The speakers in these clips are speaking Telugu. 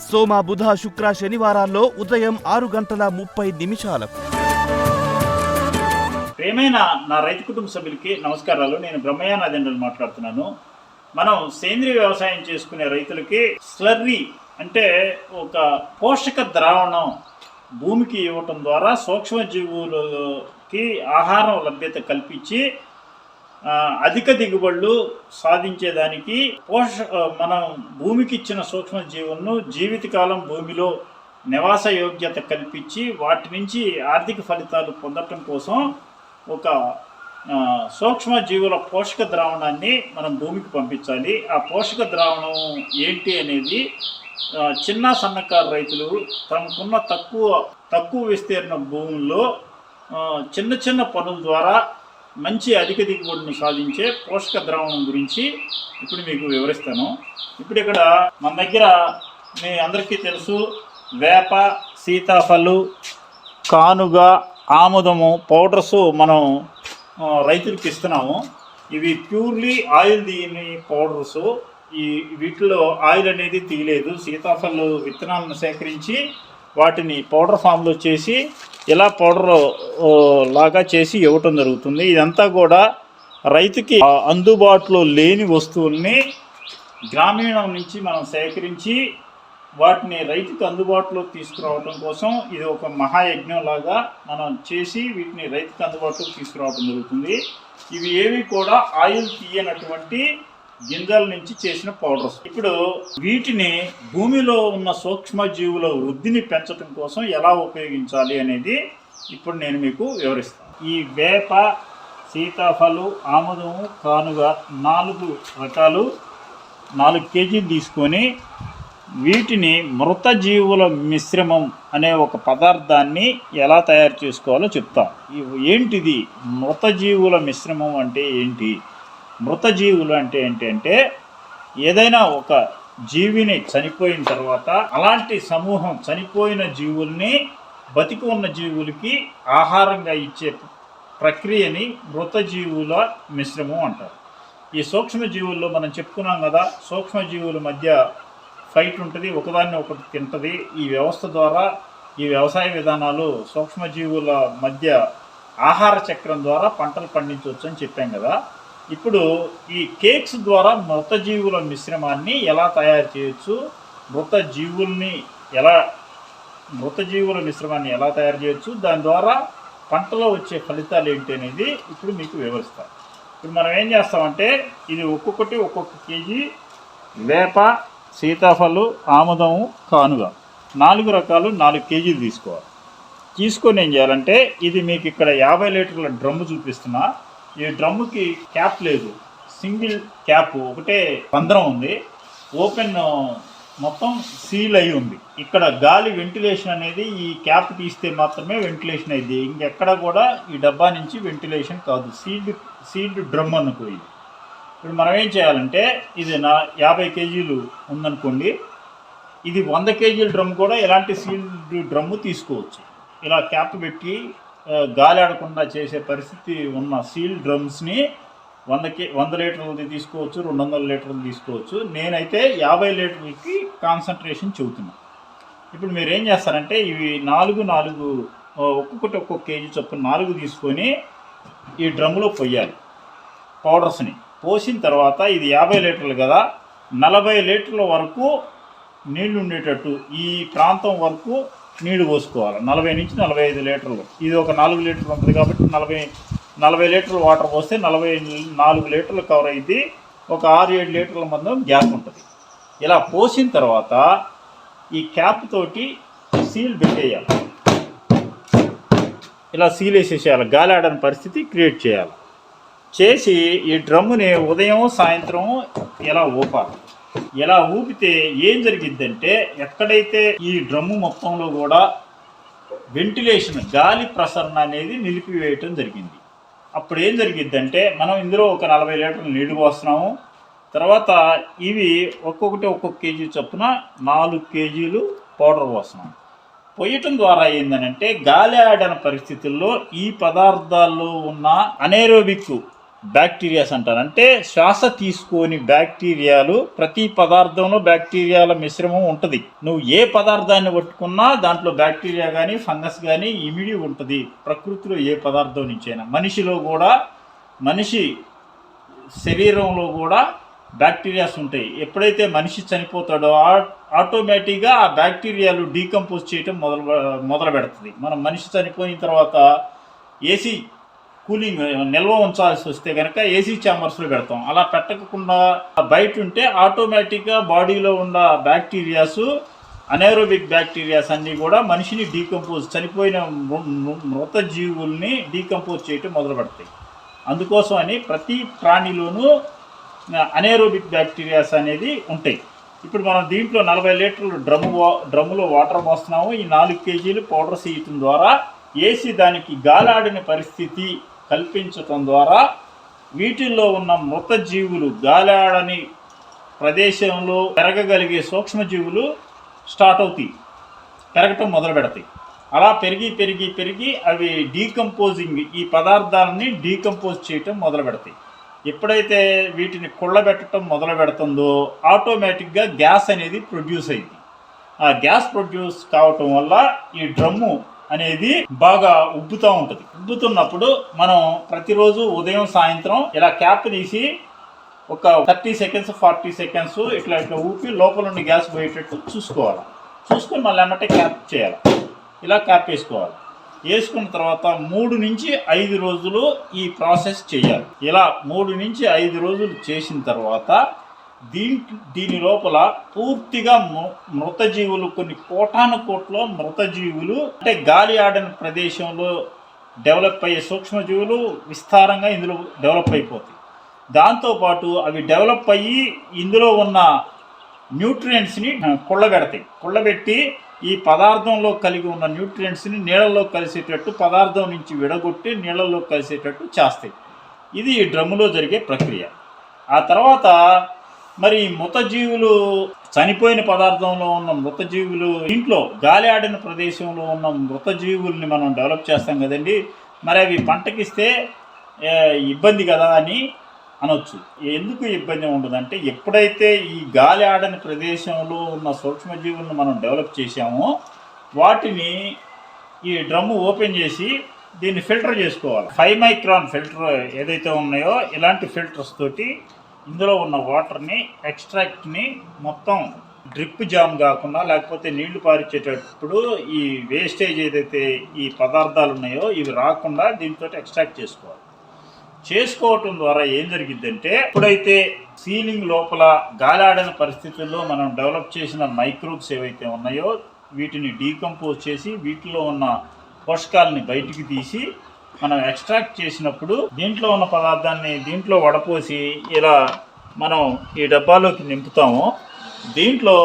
సోమ బుధ శుక్ర శనివారాల్లో ఉదయం ఆరు గంటల ముప్పై నిమిషాలకు. ప్రేమైన నా రైతు కుటుంబ సభ్యులకి నమస్కారాలు. నేను బ్రహ్మయ్య నాదెండ్రలు మాట్లాడుతున్నాను. మనం సేంద్రియ వ్యవసాయం చేసుకునే రైతులకి స్లర్రీ అంటే ఒక పోషక ద్రావణం భూమికి ఇవ్వటం ద్వారా సూక్ష్మజీవులకి ఆహారం లభ్యత కల్పించి అధిక దిగుబడులు సాధించేదానికి పోష ఆ, మనం భూమికి ఇచ్చిన సూక్ష్మజీవులను జీవితకాలం భూమిలో నివాస యోగ్యత కల్పించి వాటి నుంచి ఆర్థిక ఫలితాలు పొందటం కోసం ఒక సూక్ష్మ సూక్ష్మజీవుల పోషక ద్రావణాన్ని మనం భూమికి పంపించాలి. ఆ పోషక ద్రావణం ఏంటి అనేది చిన్న సన్నకారు రైతులు తమకున్న తక్కువ తక్కువ విస్తీర్ణ భూముల్లో చిన్న చిన్న పనుల ద్వారా మంచి అధిక దిగుబడిని సాధించే పోషక ద్రావణం గురించి ఇప్పుడు మీకు వివరిస్తాను. ఇప్పుడు ఇక్కడ మన దగ్గర మీ అందరికీ తెలుసు వేప సీతాఫలు కానుగ ఆముదము పౌడర్స్ మనం రైతులకు ఇస్తున్నాము. ఇవి ప్యూర్లీ ఆయిల్ దీని పౌడర్స్. ఈ వీటిలో ఆయిల్ అనేది తీయలేదు. సీతాఫలు విత్తనాలను సేకరించి వాటిని పౌడర్ ఫామ్లో చేసి ఇలా పౌడర్ లాగా చేసి ఇవ్వటం జరుగుతుంది. ఇదంతా కూడా రైతుకి అందుబాటులో లేని వస్తువుల్ని గ్రామీణం నుంచి మనం సేకరించి వాటిని రైతుకు అందుబాటులో తీసుకురావడం కోసం ఇది ఒక మహాయజ్ఞం లాగా మనం చేసి వీటిని రైతుకు అందుబాటులో తీసుకురావడం జరుగుతుంది. ఇవి ఏవి కూడా ఆయిల్ తీయనటువంటి గింజల నుంచి చేసిన పౌడర్స్. ఇప్పుడు వీటిని భూమిలో ఉన్న సూక్ష్మజీవుల వృద్ధిని పెంచడం కోసం ఎలా ఉపయోగించాలి అనేది ఇప్పుడు నేను మీకు వివరిస్తాను. ఈ వేప సీతాఫలు ఆముదము కానుగ నాలుగు రకాలు నాలుగు కేజీలు తీసుకొని వీటిని మృత జీవుల మిశ్రమం అనే ఒక పదార్థాన్ని ఎలా తయారు చేసుకోవాలో చెప్తాం. ఏంటిది? మృత జీవుల మిశ్రమం అంటే ఏంటి? మృత జీవులు అంటే ఏంటంటే ఏదైనా ఒక జీవిని చనిపోయిన తర్వాత అలాంటి సమూహం చనిపోయిన జీవుల్ని బతికి ఉన్న జీవులకి ఆహారంగా ఇచ్చే ప్రక్రియని మృత జీవుల మిశ్రమం అంటారు. ఈ సూక్ష్మజీవుల్లో మనం చెప్పుకున్నాం కదా సూక్ష్మజీవుల మధ్య ఫైట్ ఉంటుంది ఒకదాన్ని ఒకటి తింటుంది. ఈ వ్యవస్థ ద్వారా ఈ వ్యవసాయ విధానాలు సూక్ష్మజీవుల మధ్య ఆహార చక్రం ద్వారా పంటలు పండించవచ్చు అని చెప్పాం కదా. ఇప్పుడు ఈ కేక్స్ ద్వారా మృత జీవుల మిశ్రమాన్ని ఎలా తయారు చేయొచ్చు? మృత జీవుల్ని ఎలా మృత జీవుల మిశ్రమాన్ని ఎలా తయారు చేయొచ్చు? దాని ద్వారా పంటలో వచ్చే ఫలితాలు ఏంటి అనేది ఇప్పుడు మీకు వివరిస్తాను ఇప్పుడు మనం ఏం చేస్తామంటే ఇది ఒక్కొక్కటి ఒక్కొక్క కేజీ వేప సీతాఫలు ఆముదము కానుగ. నాలుగు రకాలు నాలుగు కేజీలు తీసుకోవాలి. తీసుకొని ఏం చేయాలంటే ఇది మీకు ఇక్కడ యాభై లీటర్ల డ్రమ్ము చూపిస్తున్నా. ఈ డ్రమ్ముకి క్యాప్ లేదు. సింగిల్ క్యాప్ ఒకటే పందరం ఉంది. ఓపెన్ మొత్తం సీల్ అయి ఉంది. ఇక్కడ గాలి వెంటిలేషన్ అనేది ఈ క్యాప్ తీస్తే మాత్రమే వెంటిలేషన్ అయింది. ఇంకెక్కడ కూడా ఈ డబ్బా నుంచి వెంటిలేషన్ కాదు. సీల్డ్ సీల్డ్ డ్రమ్ అనుకో ఇది. ఇప్పుడు మనం ఏం చేయాలంటే ఇది నా యాభై కేజీలు ఉందనుకోండి. ఇది వంద కేజీల డ్రమ్ కూడా ఎలాంటి సీల్డ్ డ్రమ్ము తీసుకోవచ్చు. ఇలా క్యాప్ పెట్టి గాలి ఆడకుండా చేసే పరిస్థితి ఉన్న సీల్ డ్రమ్స్ని వందకి వంద లీటర్లది తీసుకోవచ్చు రెండు వందల లీటర్లు తీసుకోవచ్చు. నేనైతే యాభై లీటర్లకి కాన్సన్ట్రేషన్ చెబుతున్నాను ఇప్పుడు మీరు ఏం చేస్తారంటే ఇవి నాలుగు నాలుగు ఒక్కొక్కటి ఒక్కొక్క కేజీ చొప్పున నాలుగు తీసుకొని ఈ డ్రమ్ములో పొయ్యాలి. పౌడర్స్ని పోసిన తర్వాత ఇది యాభై లీటర్లు కదా నలభై లీటర్ల వరకు నీళ్ళు ఉండేటట్టు ఈ ప్రాంతం వరకు నీళ్ళు పోసుకోవాలి. నలభై నుంచి నలభై ఐదు లీటర్లు. ఇది ఒక నాలుగు లీటర్లు ఉంటుంది కాబట్టి నలభై నలభై లీటర్లు వాటర్ పోస్తే నలభై నాలుగు లీటర్లు కవర్ అయింది ఒక ఆరు ఏడు లీటర్ల మందం గ్యాప్ ఉంటుంది. ఇలా పోసిన తర్వాత ఈ క్యాప్ తోటి సీల్ పెట్టేయాలి. ఇలా సీల్ వేసేసేయాలి. గాలి ఆడని పరిస్థితి క్రియేట్ చేయాలి. చేసి ఈ డ్రమ్ముని ఉదయం సాయంత్రం ఇలా ఊపాలి? ఇలా ఊపితే ఏం జరిగిద్దంటే ఎక్కడైతే ఈ డ్రమ్ము మొత్తంలో కూడా వెంటిలేషన్ గాలి ప్రసరణ అనేది నిలిపివేయటం జరిగింది. అప్పుడు ఏం జరిగిద్దంటే మనం ఇందులో ఒక నలభై లీటర్లు నీళ్ళు పోస్తున్నాము. తర్వాత ఇవి ఒక్కొక్కటి ఒక్కొక్క కేజీ చొప్పున నాలుగు కేజీలు పౌడర్ పోస్తున్నాం పొయ్యటం ద్వారా ఏందనంటే గాలి ఆడని పరిస్థితుల్లో ఈ పదార్థాల్లో ఉన్న అనేరోబిక్ బ్యాక్టీరియాస్ అంటారు. అంటే శ్వాస తీసుకొని బ్యాక్టీరియాలు ప్రతి పదార్థంలో బ్యాక్టీరియాల మిశ్రమం ఉంటుంది. నువ్వు ఏ పదార్థాన్ని పట్టుకున్నా దాంట్లో బ్యాక్టీరియా కానీ ఫంగస్ కానీ ఇమిడి ఉంటుంది. ప్రకృతిలో ఏ పదార్థం నుంచైనా. మనిషిలో కూడా మనిషి శరీరంలో కూడా బ్యాక్టీరియాస్ ఉంటాయి. ఎప్పుడైతే మనిషి చనిపోతాడో ఆటోమేటిక్గా ఆ బ్యాక్టీరియాలు డీకంపోజ్ చేయటం మొదలు మొదలు పెడుతుంది మనం మనిషి చనిపోయిన తర్వాత ఏసీ కూలింగ్ నిల్వ ఉంచాల్సి వస్తే కనుక ఏసీ ఛాంబర్స్లో పెడతాం. అలా పెట్టకుండా బయట ఉంటే ఆటోమేటిక్గా బాడీలో ఉన్న బ్యాక్టీరియాస్ అనేరోబిక్ బ్యాక్టీరియాస్ అన్నీ కూడా మనిషిని డీకంపోజ్ చనిపోయిన మృ- మృత జీవుల్ని డీకంపోజ్ చేయటం మొదలు పెడతాయి. అందుకోసం అని ప్రతి ప్రాణిలోనూ అనేరోబిక్ బ్యాక్టీరియాస్ అనేది ఉంటాయి. ఇప్పుడు మనం దీంట్లో నలభై లీటర్లు డ్రమ్ము వా- డ్రమ్ములో వాటర్ పోస్తున్నాము ఈ నాలుగు కేజీలు పౌడర్ సీయటం ద్వారా ఏసి దానికి గాలాడిన పరిస్థితి కల్పించటం ద్వారా వీటిల్లో ఉన్న మృత జీవులు గాలాడని ప్రదేశంలో పెరగగలిగే సూక్ష్మజీవులు స్టార్ట్ అవుతాయి. పెరగటం మొదలు పెడతాయి. అలా పెరిగి పెరిగి పెరిగి అవి డీకంపోజింగ్ ఈ పదార్థాలని డీకంపోజ్ చేయటం మొదలు పెడతాయి. ఎప్పుడైతే వీటిని కుళ్ళబెట్టడం మొదలు పెడుతుందో ఆటోమేటిక్గా గ్యాస్ అనేది ప్రొడ్యూస్ అయింది. ఆ గ్యాస్ ప్రొడ్యూస్ కావటం వల్ల ఈ డ్రమ్ము అనేది బాగా ఉబ్బుతూ ఉంటుంది. ఉబ్బుతున్నప్పుడు మనం ప్రతిరోజు ఉదయం సాయంత్రం ఇలా క్యాప్ తీసి ఒక థర్టీ సెకండ్స్ ఫార్టీ సెకండ్స్ ఇట్లా ఇట్లా ఊపి లోపల నుండి గ్యాస్ పోయేటట్టు చూసుకోవాలి. చూసుకొని మళ్ళీ ఏమంటే క్యాప్ చేయాలి. ఇలా క్యాప్ వేసుకోవాలి. వేసుకున్న తర్వాత మూడు నుంచి ఐదు రోజులు ఈ ప్రాసెస్ చేయాలి. ఇలా మూడు నుంచి ఐదు రోజులు చేసిన తర్వాత దీని దీని లోపల పూర్తిగా మృ- మృత జీవులు కొన్ని కోటాను కోట్ల మృత జీవులు అంటే గాలి ఆడని ప్రదేశంలో డెవలప్ అయ్యే సూక్ష్మజీవులు విస్తారంగా ఇందులో డెవలప్ అయిపోతాయి. దాంతోపాటు అవి డెవలప్ అయ్యి ఇందులో ఉన్న న్యూట్రియంట్స్ని కుళ్ళబెడతాయి. కుళ్ళబెట్టి ఈ పదార్థంలో కలిగి ఉన్న న్యూట్రియంట్స్ని నీళ్ళల్లో కలిసేటట్టు పదార్థం నుంచి విడగొట్టి నీళ్ళల్లో కలిసేటట్టు చేస్తాయి. ఇది ఈ డ్రమ్ములో జరిగే ప్రక్రియ. ఆ తర్వాత మరి ఈ మృతజీవులు చనిపోయిన పదార్థంలో ఉన్న మృతజీవులు ఇంట్లో గాలి ఆడిన ప్రదేశంలో ఉన్న మృతజీవుల్ని మనం డెవలప్ చేస్తాం కదండి. మరి అవి పంటకిస్తే ఇబ్బంది కదా అని అనొచ్చు. ఎందుకు ఇబ్బంది ఉండదంటే ఎప్పుడైతే ఈ గాలి ఆడని ప్రదేశంలో ఉన్న సూక్ష్మజీవులను మనం డెవలప్ చేసామో వాటిని ఈ డ్రమ్ము ఓపెన్ చేసి దీన్ని ఫిల్టర్ చేసుకోవాలి. ఫైవ్ మైక్రాన్ ఫిల్టర్ ఏదైతే ఉన్నాయో ఇలాంటి ఫిల్టర్స్ తోటి ఇందులో ఉన్న వాటర్ని ఎక్స్ట్రాక్ట్ని మొత్తం డ్రిప్ జామ్ కాకుండా లేకపోతే నీళ్ళు పారిచ్చేటప్పుడు ఈ వేస్టేజ్ ఏదైతే ఈ పదార్థాలు ఉన్నాయో ఇవి రాకుండా దీంతో ఎక్స్ట్రాక్ట్ చేసుకోవాలి. చేసుకోవటం ద్వారా ఏం జరిగిద్దంటే ఎప్పుడైతే సీలింగ్ లోపల గాలాడని పరిస్థితుల్లో మనం డెవలప్ చేసిన మైక్రోబ్స్ ఏవైతే ఉన్నాయో వీటిని డీకంపోజ్ చేసి వీటిలో ఉన్న పోషకాలని బయటికి తీసి మనం ఎక్స్ట్రాక్ట్ చేసినప్పుడు దీంట్లో ఉన్న పదార్థాన్ని దీంట్లో వడపోసి ఇలా మనం ఈ డబ్బాలోకి నింపుతామో దీంట్లో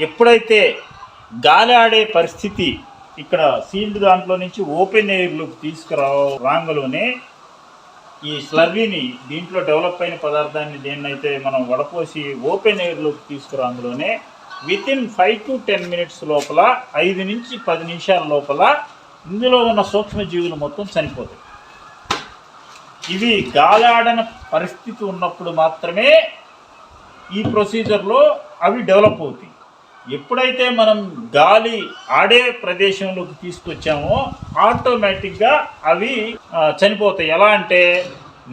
ఎప్పుడైతే గాలి ఆడే పరిస్థితి ఇక్కడ సీల్డ్ దాంట్లో నుంచి ఓపెన్ ఎయిర్లోకి తీసుకురా రాంగలోనే ఈ స్లర్రీని దీంట్లో డెవలప్ అయిన పదార్థాన్ని దేన్నైతే మనం వడపోసి ఓపెన్ ఎయిర్లోకి తీసుకురాందులోనే within five to ten minutes లోపల ఐదు నుంచి పది నిమిషాల లోపల ఇందులో ఉన్న సూక్ష్మజీవులు మొత్తం చనిపోతాయి. ఇవి గాలాడన పరిస్థితి ఉన్నప్పుడు మాత్రమే ఈ ప్రొసీజర్లో అవి డెవలప్ అవుతాయి. ఎప్పుడైతే మనం గాలి ఆడే ప్రదేశంలోకి తీసుకొచ్చామో ఆటోమేటిక్గా అవి చనిపోతాయి. ఎలా అంటే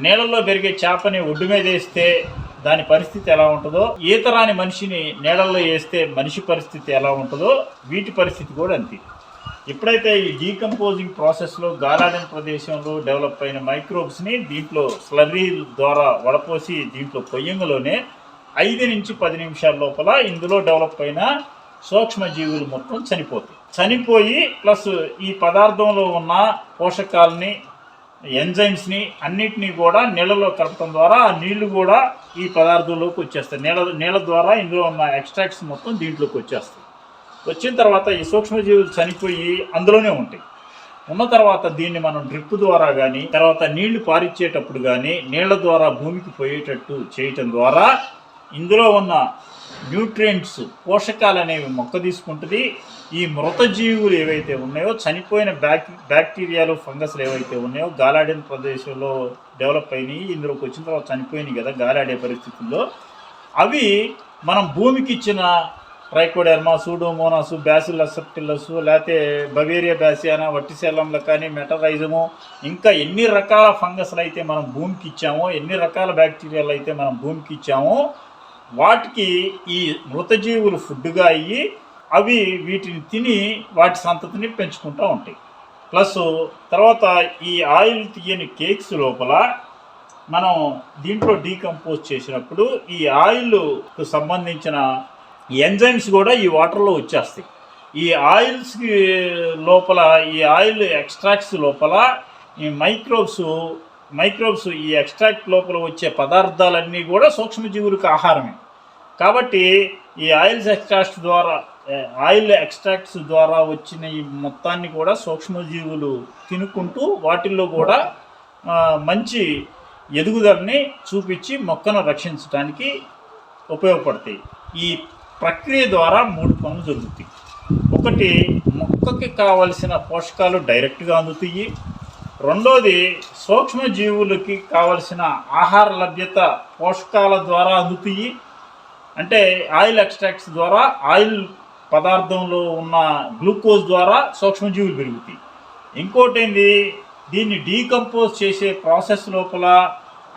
నీళ్ళల్లో పెరిగే చేపని ఒడ్డు మీద వేస్తే దాని పరిస్థితి ఎలా ఉంటుందో ఈతరాని మనిషిని నీళ్ళల్లో వేస్తే మనిషి పరిస్థితి ఎలా ఉంటుందో వీటి పరిస్థితి కూడా అంతే. ఎప్పుడైతే ఈ డీకంపోజింగ్ ప్రాసెస్లో గాలాడిన ప్రదేశంలో డెవలప్ అయిన మైక్రోబ్స్ని దీంట్లో స్లర్రీ ద్వారా వడపోసి దీంట్లో పొయ్యంగలోనే ఐదు నుంచి పది నిమిషాల లోపల ఇందులో డెవలప్ అయిన సూక్ష్మజీవులు మొత్తం చనిపోతాయి. చనిపోయి ప్లస్ ఈ పదార్థంలో ఉన్న పోషకాలని ఎంజైమ్స్ని అన్నిటినీ కూడా నీళ్ళలో కలపడం ద్వారా ఆ నీళ్ళు కూడా ఈ పదార్థంలోకి వచ్చేస్తాయి. నీళ్ళ నీళ్ళ ద్వారా ఇందులో ఉన్న ఎక్స్ట్రాక్ట్స్ మొత్తం దీంట్లోకి వచ్చేస్తాయి. వచ్చిన తర్వాత ఈ సూక్ష్మజీవులు చనిపోయి అందులోనే ఉంటాయి. ఉన్న తర్వాత దీన్ని మనం డ్రిప్ ద్వారా కానీ తర్వాత నీళ్ళు పారిచ్చేటప్పుడు కానీ నీళ్ళ ద్వారా భూమికి పోయేటట్టు చేయటం ద్వారా ఇందులో ఉన్న న్యూట్రియంట్స్ పోషకాలు అనేవి మొక్క తీసుకుంటుంది ఈ మృత జీవులు ఏవైతే ఉన్నాయో చనిపోయిన బ్యాక్ బ్యాక్టీరియాలు ఫంగస్లు ఏవైతే ఉన్నాయో గాలాడిన ప్రదేశంలో డెవలప్ అయినాయి. ఇందులోకి వచ్చిన తర్వాత చనిపోయినాయి కదా గాలాడే పరిస్థితుల్లో. అవి మనం భూమికి ఇచ్చిన ట్రైకోడెర్మా సూడోమోనాసు బ్యాసిల్లస్ సెప్టిల్లస్ లేకపోతే బవేరియా బ్యాసియానా వట్టిశెల్లంలో కానీ మెటరైజము ఇంకా ఎన్ని రకాల ఫంగస్లు అయితే మనం భూమికి ఇచ్చామో ఎన్ని రకాల బ్యాక్టీరియాలు అయితే మనం భూమికి ఇచ్చామో వాటికి ఈ మృతజీవులు ఫుడ్గా అయ్యి అవి వీటిని తిని వాటి సంతతిని పెంచుకుంటూ ఉంటాయి. ప్లస్ తర్వాత ఈ ఆయిల్ తీయని కేక్స్ లోపల మనం దీంట్లో డీకంపోజ్ చేసినప్పుడు ఈ ఆయిల్కు సంబంధించిన ఎంజైమ్స్ కూడా ఈ వాటర్లో వచ్చేస్తాయి. ఈ ఆయిల్స్కి లోపల ఈ ఆయిల్ ఎక్స్ట్రాక్ట్స్ లోపల ఈ మైక్రోబ్స్ మైక్రోబ్స్ ఈ ఎక్స్ట్రాక్ట్ లోపల వచ్చే పదార్థాలన్నీ కూడా సూక్ష్మజీవులకు ఆహారమే. కాబట్టి ఈ ఆయిల్స్ ఎక్స్ట్రాక్ట్స్ ద్వారా ఆయిల్ ఎక్స్ట్రాక్ట్స్ ద్వారా వచ్చిన ఈ మొత్తాన్ని కూడా సూక్ష్మజీవులు తినుకుంటూ వాటిల్లో కూడా మంచి ఎదుగుదలని చూపించి మొక్కను రక్షించడానికి ఉపయోగపడతాయి. ఈ ప్రక్రియ ద్వారా మూడు పనులు జరుగుతాయి. ఒకటి మొక్కకి కావలసిన పోషకాలు డైరెక్ట్గా అందుతాయి. రెండోది సూక్ష్మజీవులకి కావలసిన ఆహార లభ్యత పోషకాల ద్వారా అందుతాయి. అంటే ఆయిల్ ఎక్స్ట్రాక్ట్స్ ద్వారా ఆయిల్ పదార్థంలో ఉన్న గ్లూకోజ్ ద్వారా సూక్ష్మజీవులు పెరుగుతాయి. ఇంకోటి ఏంది దీన్ని డీకంపోజ్ చేసే ప్రాసెస్ లోపల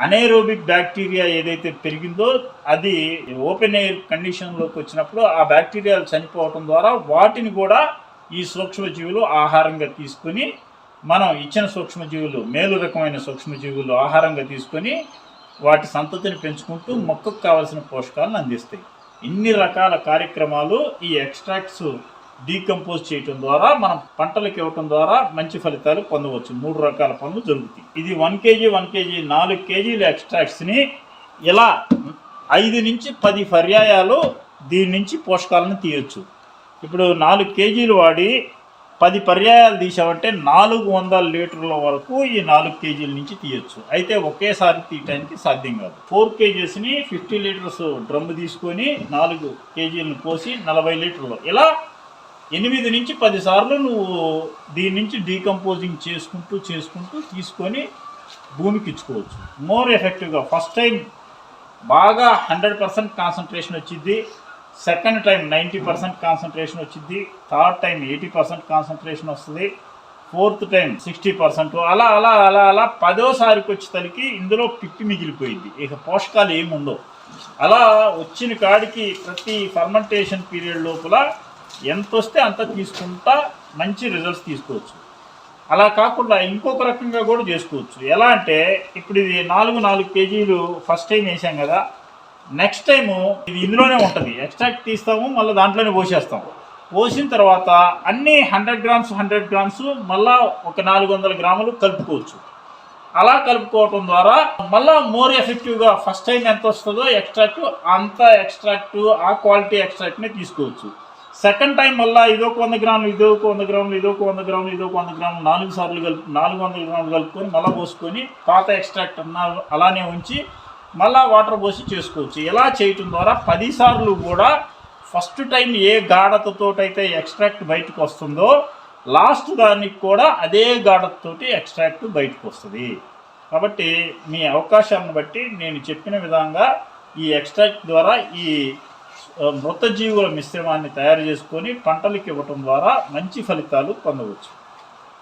అనేరోబిక్ బ్యాక్టీరియా ఏదైతే పెరిగిందో అది ఓపెన్ ఎయిర్ కండిషన్లోకి వచ్చినప్పుడు ఆ బ్యాక్టీరియాలు చనిపోవటం ద్వారా వాటిని కూడా ఈ సూక్ష్మజీవులు ఆహారంగా తీసుకొని మనం ఇచ్చిన సూక్ష్మజీవులు మేలు రకమైన సూక్ష్మజీవులు ఆహారంగా తీసుకొని వాటి సంతతిని పెంచుకుంటూ మొక్కకు కావాల్సిన పోషకాలను అందిస్తాయి. ఇన్ని రకాల కార్యక్రమాలు ఈ ఎక్స్ట్రాక్ట్స్ డీకంపోజ్ చేయటం ద్వారా మనం పంటలకు ఇవ్వటం ద్వారా మంచి ఫలితాలు పొందవచ్చు. మూడు రకాల పనులు జరుగుతాయి. ఇది వన్ కేజీ వన్ కేజీ నాలుగు కేజీల ఎక్స్ట్రాక్ట్స్ని ఇలా ఐదు నుంచి పది పర్యాయాలు దీని నుంచి పోషకాలను తీయొచ్చు. ఇప్పుడు నాలుగు కేజీలు వాడి పది పర్యాయాలు తీసామంటే నాలుగు వందల లీటర్ల వరకు ఈ నాలుగు కేజీల నుంచి తీయొచ్చు. అయితే ఒకేసారి తీయటానికి సాధ్యం కాదు. ఫోర్ కేజీస్ని ఫిఫ్టీ లీటర్స్ డ్రమ్ తీసుకొని నాలుగు కేజీలను పోసి నలభై లీటర్లు ఇలా ఎనిమిది నుంచి పదిసార్లు నువ్వు దీని నుంచి డీకంపోజింగ్ చేసుకుంటూ చేసుకుంటూ తీసుకొని భూమికి ఇచ్చుకోవచ్చు మోర్ ఎఫెక్టివ్గా ఫస్ట్ టైం బాగా హండ్రెడ్ పర్సెంట్ కాన్సన్ట్రేషన్ వచ్చింది second time ninety percent concentration వచ్చింది third time eighty percent concentration వస్తుంది ఫోర్త్ టైం సిక్స్టీ పర్సెంట్ అలా అలా అలా అలా పదోసారికి వచ్చేసరికి ఇందులో పిప్పి మిగిలిపోయింది ఇక పోషకాలు ఏముందో అలా వచ్చిన కాడికి ప్రతి ఫర్మెంటేషన్ పీరియడ్ లోపల ఎంత వస్తే అంత తీసుకుంటా మంచి రిజల్ట్స్ తీసుకోవచ్చు. అలా కాకుండా ఇంకొక రకంగా కూడా చేసుకోవచ్చు. ఎలా అంటే ఇప్పుడు ఇది నాలుగు నాలుగు కేజీలు ఫస్ట్ టైం వేసాం కదా నెక్స్ట్ టైము ఇది ఇందులోనే ఉంటుంది. ఎక్స్ట్రాక్ట్ తీస్తాము మళ్ళీ దాంట్లోనే పోసేస్తాము. పోసిన తర్వాత అన్ని హండ్రెడ్ గ్రామ్స్ హండ్రెడ్ గ్రామ్స్ మళ్ళా ఒక నాలుగు వందల గ్రాములు కలుపుకోవచ్చు. అలా కలుపుకోవటం ద్వారా మళ్ళా మోర్ ఎఫెక్టివ్గా ఫస్ట్ టైం ఎంత వస్తుందో ఎక్స్ట్రాక్ట్ అంత ఎక్స్ట్రాక్ట్ ఆ క్వాలిటీ ఎక్స్ట్రాక్ట్నే తీసుకోవచ్చు. సెకండ్ టైం మళ్ళీ ఇదొక వంద గ్రాములు ఇదొక వంద గ్రాములు ఇదొక వంద గ్రాములు ఇదొక వంద గ్రాములు నాలుగు సార్లు కలుపు నాలుగు వందల గ్రాములు కలుపుకొని మళ్ళీ పోసుకొని పాత ఎక్స్ట్రాక్ట్ అన్న అలానే ఉంచి మళ్ళా వాటర్ పోసి చేసుకోవచ్చు. ఇలా చేయటం ద్వారా పది సార్లు కూడా ఫస్ట్ టైం ఏ గాఢతతోటైతే ఎక్స్ట్రాక్ట్ బయటకు వస్తుందో లాస్ట్ దానికి కూడా అదే గాఢతతోటి ఎక్స్ట్రాక్ట్ బయటకు వస్తుంది. కాబట్టి మీ అవకాశాలను బట్టి నేను చెప్పిన విధంగా ఈ ఎక్స్ట్రాక్ట్ ద్వారా ఈ మృత జీవుల మిశ్రమాన్ని తయారు చేసుకొని పంటలకు ఇవ్వటం ద్వారా మంచి ఫలితాలు పొందవచ్చు.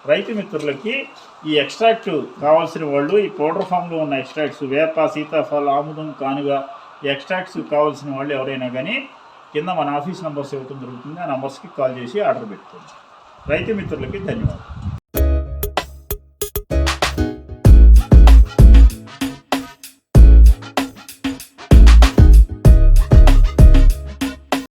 రైతు మిత్రులకి ఈ ఎక్స్ట్రాక్ట్ కావాల్సిన వాళ్ళు ఈ పౌడర్ ఫామ్లో ఉన్న ఎక్స్ట్రాక్ట్స్ వేప సీతాఫల ఆముదం కానుగా ఈ ఎక్స్ట్రాక్ట్స్ కావాల్సిన వాళ్ళు ఎవరైనా కానీ కింద మన ఆఫీస్ నెంబర్స్ ఇవ్వటం జరుగుతుంది. ఆ నెంబర్స్కి కాల్ చేసి ఆర్డర్ పెట్టుకోండి. రైతు మిత్రులకి ధన్యవాదాలు.